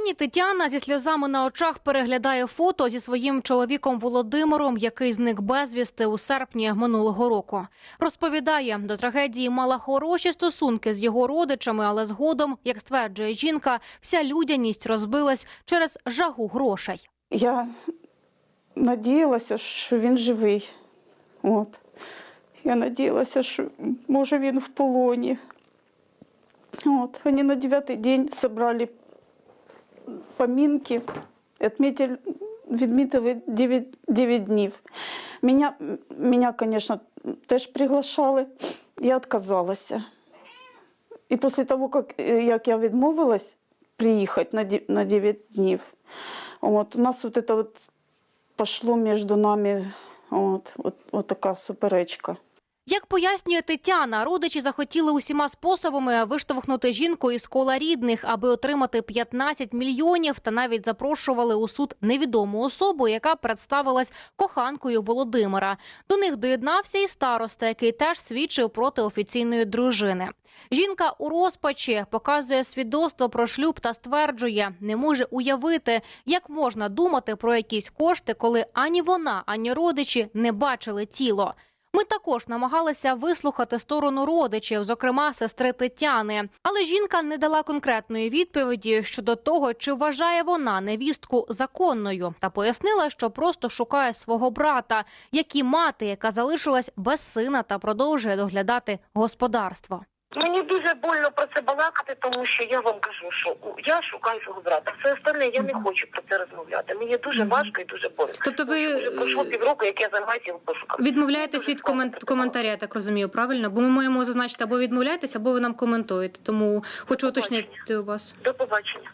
Пані Тетяна зі сльозами на очах переглядає фото зі своїм чоловіком Володимиром, який зник безвісти у серпні минулого року. Розповідає, до трагедії мала хороші стосунки з його родичами, але згодом, як стверджує жінка, вся людяність розбилась через жагу грошей. Я надіялася, що він живий. От. Я надіялася, що може він в полоні. От. Вони на дев'ятий день зібрали помінки, відмітили, відмітили 9, 9 днів. Мене, мене, звісно, теж приглашали. Я відказалася. І після того, як, як я відмовилась приїхати на, на 9 днів, от, у нас от це от пішло між нами от, от, от така суперечка. Як пояснює Тетяна, родичі захотіли усіма способами виштовхнути жінку із кола рідних, аби отримати 15 мільйонів, та навіть запрошували у суд невідому особу, яка представилась коханкою Володимира. До них доєднався і староста, який теж свідчив проти офіційної дружини. Жінка у розпачі показує свідоцтво про шлюб та стверджує, не може уявити, як можна думати про якісь кошти, коли ані вона, ані родичі не бачили тіло. Ми також намагалися вислухати сторону родичів, зокрема сестри Тетяни. Але жінка не дала конкретної відповіді щодо того, чи вважає вона невістку законною, та пояснила, що просто шукає свого брата, як і мати, яка залишилась без сина та продовжує доглядати господарство. Мені дуже больно про це балакати, тому що я вам кажу, що я шукаю свого брата. Все остальне я не хочу про це розмовляти. Мені дуже важко і дуже больно. Тобто ви, вже пройшло е, півроку, як я займаюся його пошуками. Відмовляєтесь від комен- коментаря, я так розумію, правильно? Бо ми маємо зазначити або відмовляєтесь, або ви нам коментуєте. Тому хочу уточнити у вас. До побачення.